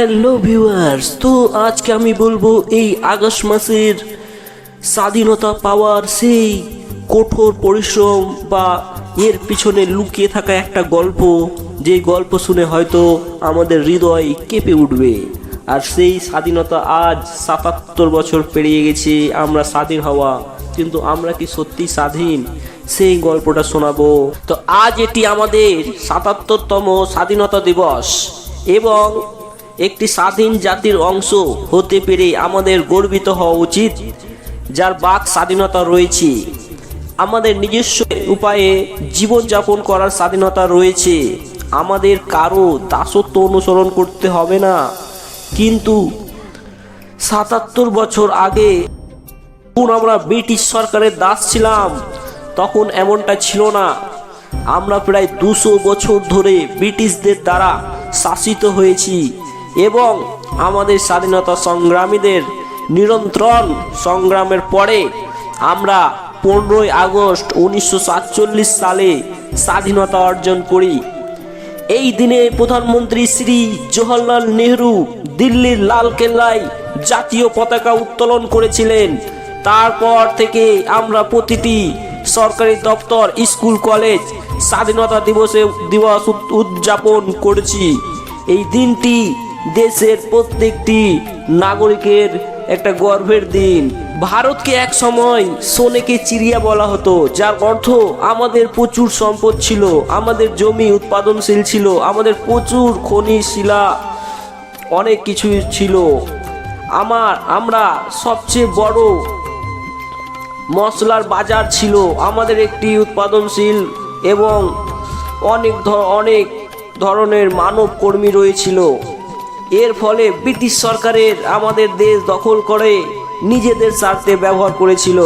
Hello viewers তো আজকে আমি বলব এই আগস্ট মাসের স্বাধীনতা পাওয়ার সেই কঠোর পরিশ্রম বা এর পিছনে লুকিয়ে থাকা একটা গল্প। যে গল্প শুনে হয়তো আমাদের হৃদয় কেঁপে উঠবে। আর সেই স্বাধীনতা আজ সাতাত্তর বছর পেরিয়ে গেছে, আমরা স্বাধীন হওয়া, কিন্তু আমরা কি সত্যি স্বাধীন? সেই গল্পটা শোনাবো। তো আজ এটি আমাদের সাতাত্তরতম স্বাধীনতা দিবস এবং একটি স্বাধীন জাতির অংশ হতে পেরে আমাদের গর্বিত হওয়া উচিত, যার বাক স্বাধীনতা রয়েছে। আমাদের নিজস্ব উপায়ে জীবনযাপন করার স্বাধীনতা রয়েছে। আমাদের কারও দাসত্ব অনুসরণ করতে হবে না। কিন্তু সাতাত্তর বছর আগে যখন আমরা ব্রিটিশ সরকারের দাস ছিলাম, তখন এমনটা ছিল না। আমরা প্রায় দুশো বছর ধরে ব্রিটিশদের দ্বারা শাসিত হয়েছি। এবং আমাদের স্বাধীনতা সংগ্রামীদের নিরন্তর সংগ্রামের পরে আমরা পনেরোই আগস্ট উনিশশো সাতচল্লিশ সালে স্বাধীনতা অর্জন করি। এই দিনে প্রধানমন্ত্রী শ্রী জওহরলাল নেহরু দিল্লির লাল কেল্লায় জাতীয় পতাকা উত্তোলন করেছিলেন। তারপর থেকে আমরা প্রতিটি সরকারি দপ্তর, স্কুল, কলেজ স্বাধীনতা দিবসে দিবস উদ- উদযাপন করেছি। এই দিনটি দেশের প্রত্যেকটি নাগরিকের একটা গর্বের দিন। ভারতকে এক সময় সোনেকে চিড়িয়া বলা হতো, যার অর্থ আমাদের প্রচুর সম্পদ ছিল, আমাদের জমি উৎপাদনশীল ছিল, আমাদের প্রচুর খনিজ শিলা অনেক কিছু ছিল। আমার, আমরা সবচেয়ে বড় মশলার বাজার ছিল আমাদের একটি উৎপাদনশীল এবং অনেক অনেক ধরনের মানব কর্মী রয়েছিল। এর ফলে ব্রিটিশ সরকারের আমাদের দেশ দখল করে নিজেদের স্বার্থে ব্যবহার করেছিল।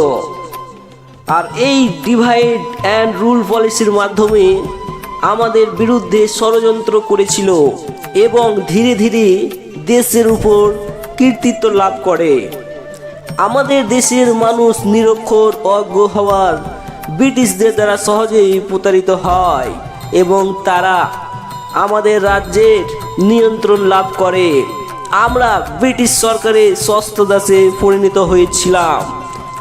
আর এই ডিভাইড অ্যান্ড রুল পলিসির মাধ্যমে আমাদের বিরুদ্ধে ষড়যন্ত্র করেছিল এবং ধীরে ধীরে দেশের উপর কৃতিত্ব লাভ করে। আমাদের দেশের মানুষ নিরক্ষর, অজ্ঞ হওয়ার ব্রিটিশদের দ্বারা সহজেই প্রতারিত হয় এবং তারা আমাদের রাজ্যের নিয়ন্ত্রণ লাভ করে। আমরা ব্রিটিশ সরকারের ষষ্ঠ দাসে পরিণত হয়েছিলাম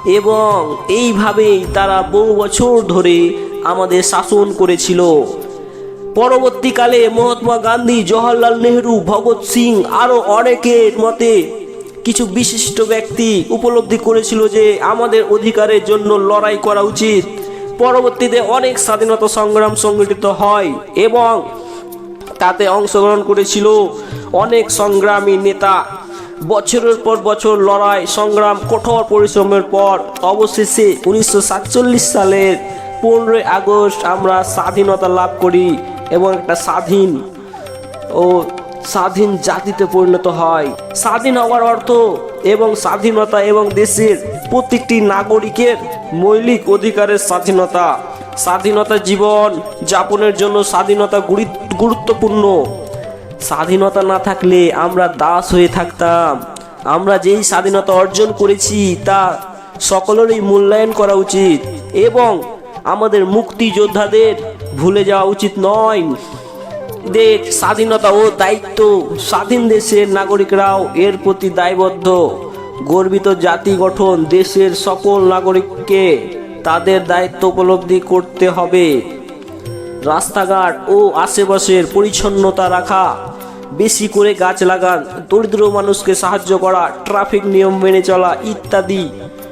এবং এইভাবেই তারা বহু বছর ধরে আমাদের শাসন করেছিল। পরবর্তীকালে মহাত্মা গান্ধী জওহরলাল নেহরু, ভগৎ সিং আরও অনেকের মতে কিছু বিশিষ্ট ব্যক্তি উপলব্ধি করেছিল যে আমাদের অধিকারের জন্য লড়াই করা উচিত। পরবর্তীতে অনেক স্বাধীনতা সংগ্রাম সংগঠিত হয় এবং তাতে অংশগ্রহণ করেছিল অনেক সংগ্রামী নেতা। বছরের পর বছর লড়াই, সংগ্রাম, কঠোর পরিশ্রমের পর অবশেষে উনিশশো সাতচল্লিশ সালের পনেরোই আগস্ট আমরা স্বাধীনতা লাভ করি এবং একটা স্বাধীন ও স্বাধীন জাতিতে পরিণত হয়। স্বাধীন হওয়ার অর্থ এবং স্বাধীনতা এবং দেশের প্রত্যেকটি নাগরিকের মৌলিক অধিকারের স্বাধীনতা। স্বাধীনতা জীবন যাপনের জন্য স্বাধীনতা গুরুত্বপূর্ণ। স্বাধীনতা না থাকলে আমরা দাস হয়ে থাকতাম। আমরা যেই স্বাধীনতা অর্জন করেছি তা সকলেরই মূল্যায়ন করা উচিত এবং আমাদের মুক্তিযোদ্ধাদের ভুলে যাওয়া উচিত নয়। দেশ স্বাধীনতা ও দায়িত্ব স্বাধীন দেশের নাগরিকরাও এর প্রতি দায়বদ্ধ। গর্বিত জাতি গঠন দেশের সকল নাগরিককে তাদের দায়িত্ব উপলব্ধি করতে হবে। রাস্তাঘাট ও আশেপাশের পরিচ্ছন্নতা রাখা, বেশি করে গাছ লাগান, দরিদ্র মানুষকে সাহায্য করা, ট্রাফিক নিয়ম মেনে চলা ইত্যাদি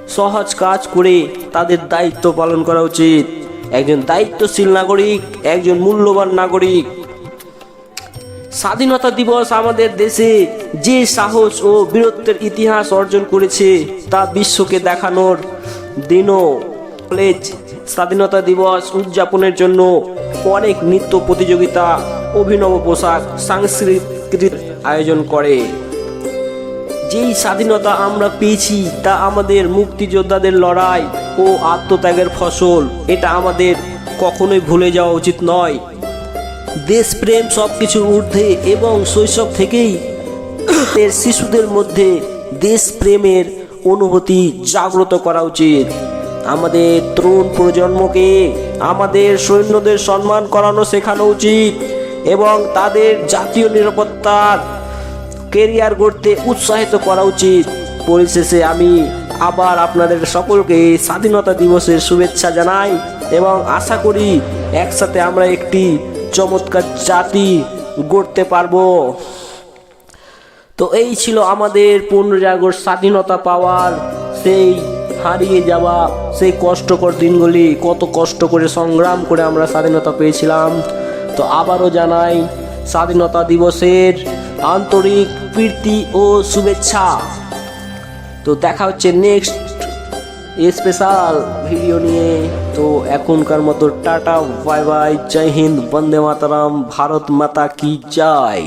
সহজ কাজ করে তাদের দায়িত্ব পালন করা উচিত। একজন দায়িত্বশীল নাগরিক, একজন মূল্যবান নাগরিক। স্বাধীনতা দিবস আমাদের দেশে যে সাহস ও বীরত্বের ইতিহাস অর্জন করেছে তা বিশ্বকে দেখানোর দিনও কলেজ স্বাধীনতা দিবস উদযাপনের জন্য অনেক নৃত্য প্রতিযোগিতা, অভিনব পোশাক, সাংস্কৃতিক আয়োজন করে। যেই স্বাধীনতা আমরা পেয়েছি, তা আমাদের মুক্তিযোদ্ধাদের লড়াই ও আত্মত্যাগের ফসল, এটা আমাদের কখনোই ভুলে যাওয়া উচিত নয়। দেশপ্রেম সব কিছুর ঊর্ধ্বে এবং শৈশব থেকেই শিশুদের মধ্যে দেশপ্রেমের অনুভূতি জাগ্রত করা উচিত। আমাদের তরুণ প্রজন্মকে আমাদের সৈন্যদের সম্মান করানো শেখানো উচিত এবং তাদের জাতীয় নিরাপত্তার কেরিয়ার গড়তে উৎসাহিত করা উচিত। পরিশেষে আমি আবার আপনাদের সকলকে স্বাধীনতা দিবসের শুভেচ্ছা জানাই এবং আশা করি একসাথে আমরা একটি চমৎকার জাতি গড়তে পারব। তো এই ছিল আমাদের পনেরোই আগস্ট স্বাধীনতা পাওয়ার সেই হারিয়ে যাওয়া সেই কষ্টকর দিনগুলি, কত কষ্ট করে সংগ্রাম করে আমরা স্বাধীনতা পেয়েছিলাম। তো আবারও জানাই, স্বাধীনতা দিবসের আন্তরিক প্রীতি ও শুভেচ্ছা। তো দেখা হচ্ছে নেক্সট স্পেশাল ভিডিও নিয়ে। তো এখনকার মতো টাটা বাই বাই জয় হিন্দ, বন্দে মাতারাম, ভারত মাতা কি জয়।